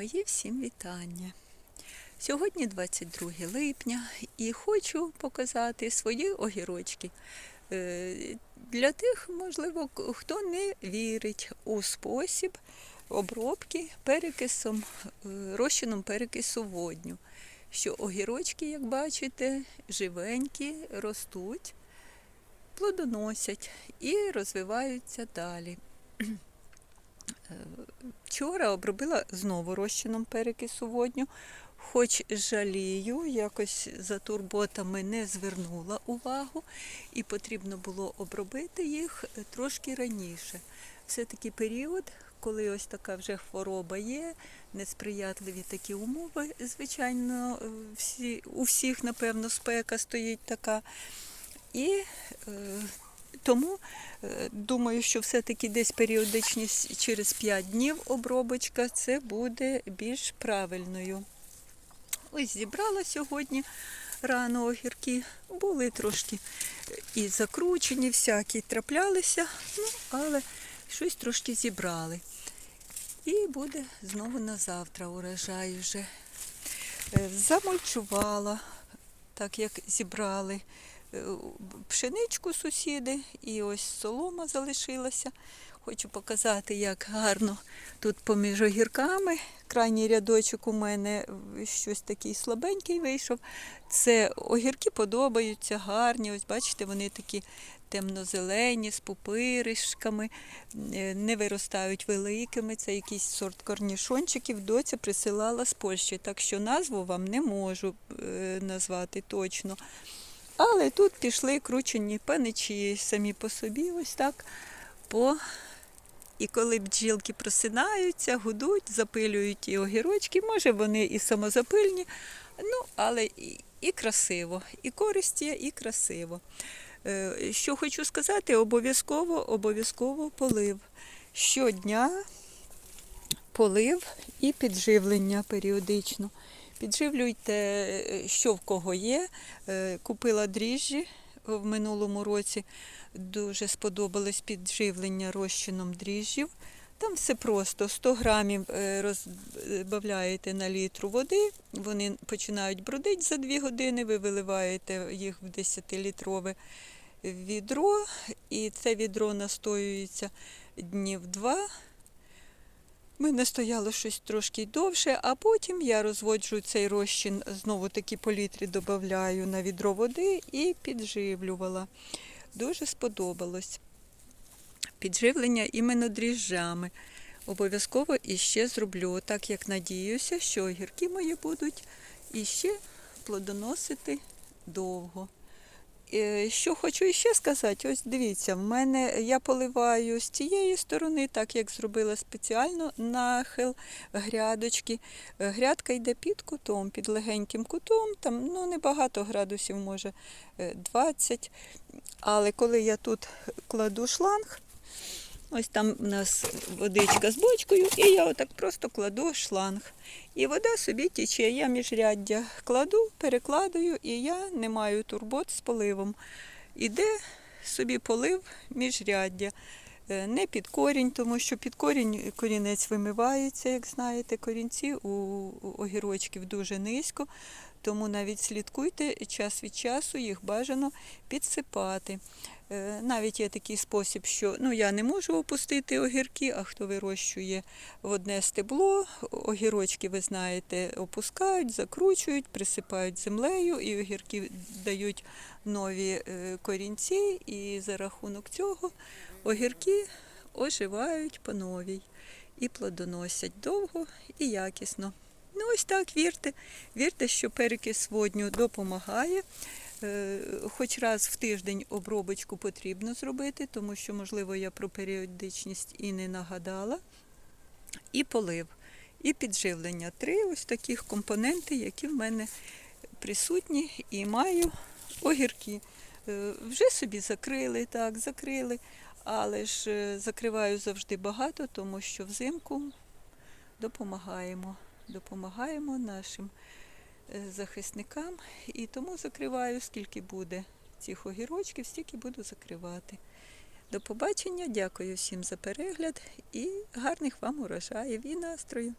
Мої всім вітання. Сьогодні 22 липня і хочу показати свої огірочки. Е, Для тих, можливо, хто не вірить у спосіб обробки перекисом, е, розчином перекису водню. Що огірочки, як бачите, живенькі, ростуть, плодоносять і розвиваються далі. Вчора обробила знову розчином перекису водню, хоч жалію, якось за турботами не звернула увагу, і потрібно було обробити їх трошки раніше. Все-таки період, коли ось така вже хвороба є, несприятливі такі умови, звичайно, всі, у всіх, напевно, спека стоїть така. І е, тому е, думаю, що все-таки десь періодичність через 5 днів обробочка це буде більш правильною. Ось зібрала сьогодні рано огірки, були трошки і закручені, всякі траплялися, ну, але щось трошки зібрали. І буде знову на завтра урожай вже. Е, Замульчувала, так як зібрали е, пшеничку сусіди, і ось солома залишилася. Хочу показати, як гарно тут поміж огірками. Крайній рядочок у мене щось такий слабенький вийшов. Це огірки подобаються, гарні. Ось бачите, вони такі темно-зелені, з пупиришками, е, не виростають великими. Це якийсь сорт корнішончиків. Доця присилала з Польщі, так що назву вам не можу е, назвати точно. Але тут пішли кручені паничі самі по собі, ось так. По... І коли бджілки просинаються, гудуть, запилюють і огірочки, може вони і самозапильні, ну, але і, і красиво, і користь є, і красиво. Е, Що хочу сказати, обов'язково, обов'язково полив. Щодня полив і підживлення періодично. Підживлюйте, е, що в кого є. Е, Купила дріжджі в минулому році. Дуже сподобалось підживлення розчином дріжджів. Там все просто. 100 грамів е, розбавляєте на літру води, вони починають бродити за 2 години, ви виливаєте їх в 10-літрове відро, і це відро настоюється днів 2. Мене стояло щось трошки довше, а потім я розводжу цей розчин, знову таки по літрі додаю на відро води і підживлювала. Дуже сподобалось. Підживлення іменно дріжджами. Обов'язково іще зроблю, так як надіюся, що огірки мої будуть іще плодоносити довго. Е, Що хочу іще сказати, ось дивіться, в мене я поливаю з цієї сторони, так як зробила спеціально нахил грядочки. Е, Грядка йде під кутом, під легеньким кутом, там ну, небагато градусів, може е, 20. Але коли я тут кладу шланг, ось там у нас водичка з бочкою, і я отак просто кладу шланг. І вода собі тече. Я міжряддя кладу, перекладую, і я не маю турбот з поливом. Іде собі полив міжряддя. Е, Не під корінь, тому що під корінь корінець вимивається, як знаєте, корінці у огірочків дуже низько, тому навіть слідкуйте час від часу їх бажано підсипати. Е, Навіть є такий спосіб, що ну, я не можу опустити огірки, а хто вирощує в одне стебло, огірочки, ви знаєте, опускають, закручують, присипають землею, і огірки дають нові е, корінці, і за рахунок цього огірки оживають по новій і плодоносять довго і якісно. Ну ось так вірте. Вірте, що перекис водню допомагає. Е, Хоч раз в тиждень обробочку потрібно зробити, тому що, можливо, я про періодичність і не нагадала. І полив, і підживлення. Три ось таких компоненти, які в мене присутні, і маю огірки. Е, Вже собі закрили, так, закрили, але ж е, закриваю завжди багато, тому що взимку допомагаємо. Допомагаємо нашим е, захисникам. І тому закриваю, скільки буде цих огірочків, стільки буду закривати. До побачення, дякую всім за перегляд і гарних вам урожаїв і настрою.